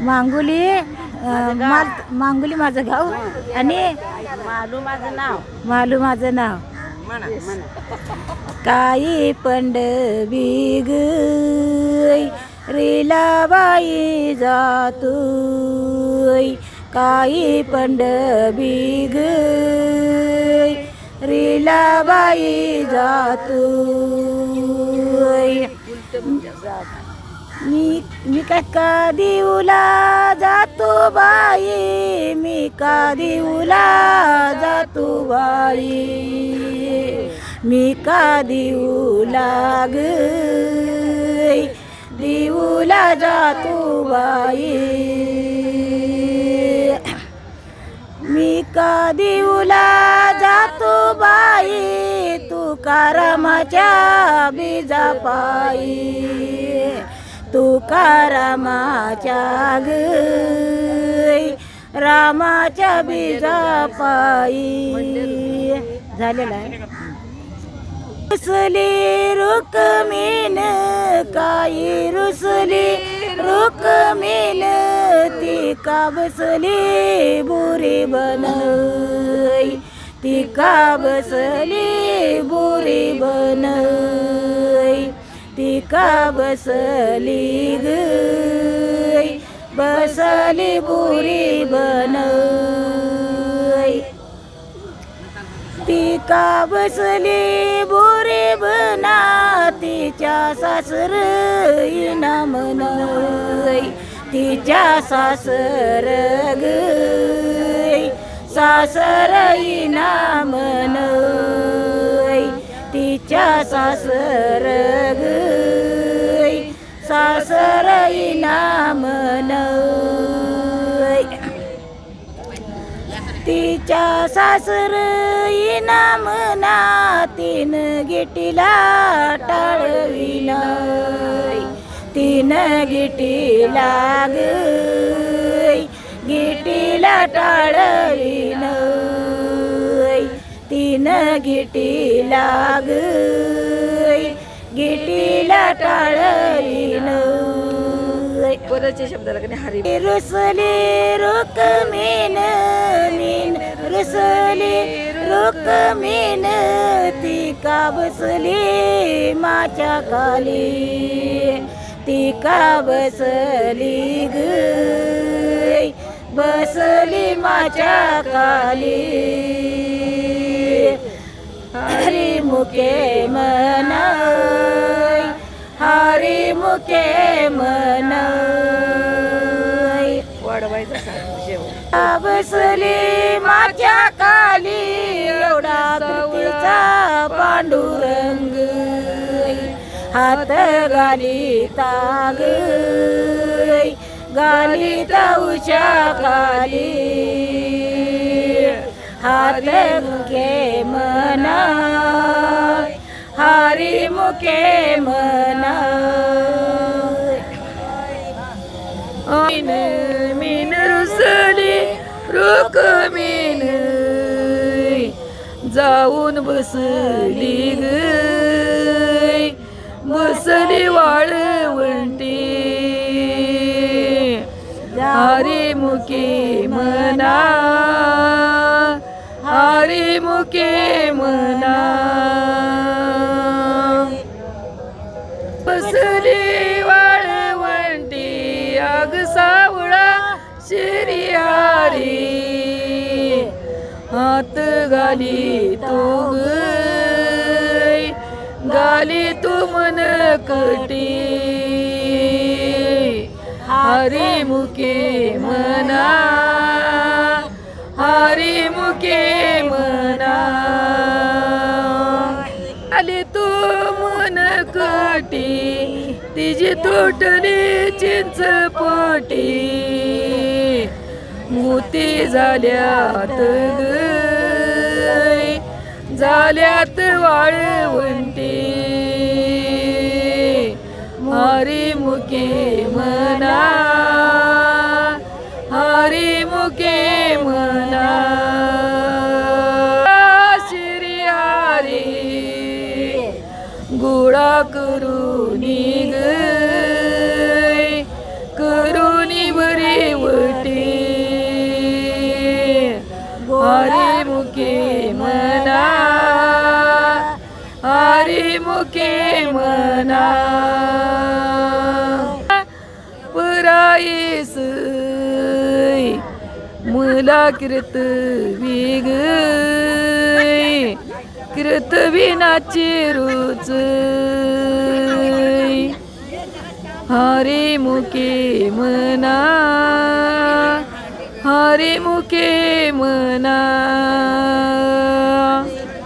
मांगुली मांगुली माझं गाव. आणि मालू माझं नाव. मालू माझं नाव. काही पंडवी गय रेलाबाई जातोय काही पंडवी गय रेलाबाई जातोय मी मी का कधीला जातो बाई? मी का जातो बाई? मी का देऊला देऊला जातो बाई। मी का देऊला जातो बाई? तू कारामाच्या बीजा पायी। तुकारामाच्या ग रामाच्या बीजा पायी. झालेला आहे. रुसली रुकमीन काही रुसली रुकमीन ती का बसली बुरी बनय ती का बसली बुरी बनई? का बसली ग बसली बुरी बन ती का बसली बुरी बना तिच्या सासर इनाम नय तिच्या सासर ग सासर इनाम नय तिच्या सासर ग सासर नाम तिच्या सासर इनाम ना तीन गिटीला टाळविन तीन गिटी लाग गिटीला टाळविन तीन गिटी लाग गिटीला टाळविन बोलायचे शब्दाला कधी हरी रुसले रोक मेन मीन रुसले रोक मेन ती का बसली माझ्या खाली. ती का बसली ग बसली माझ्या खाली. हरी मुके मना हरी मुके मना सांग जेवण. बसली माझ्या खाली एवढा कृतीचा पांडुरंग. हात गाली ताग गाली उशा खाली. हात मुखे मना. हरी मुखे मना. रुसली रुक जाऊन बसली ग बसली वाळवंटी हरी मुके मना. हरी मुके मना. हात गाली तू गाली तू मन कटी. हरी मुके मना. हरी मुके मना. आली तू मन कटी. तिची तुटली चिंच पोटी. मोती झाल्यात गय, झाल्यात वाळवंटी हरी मुके म्हणा हरी मुके म्हणा श्री हरी. गुळा करुणी करुणी Amen. वटी मुखे मुके मना। पुरायस मुला कृत विग कृत विनाची रुच हरे मुखे मना हरे मुखे मना।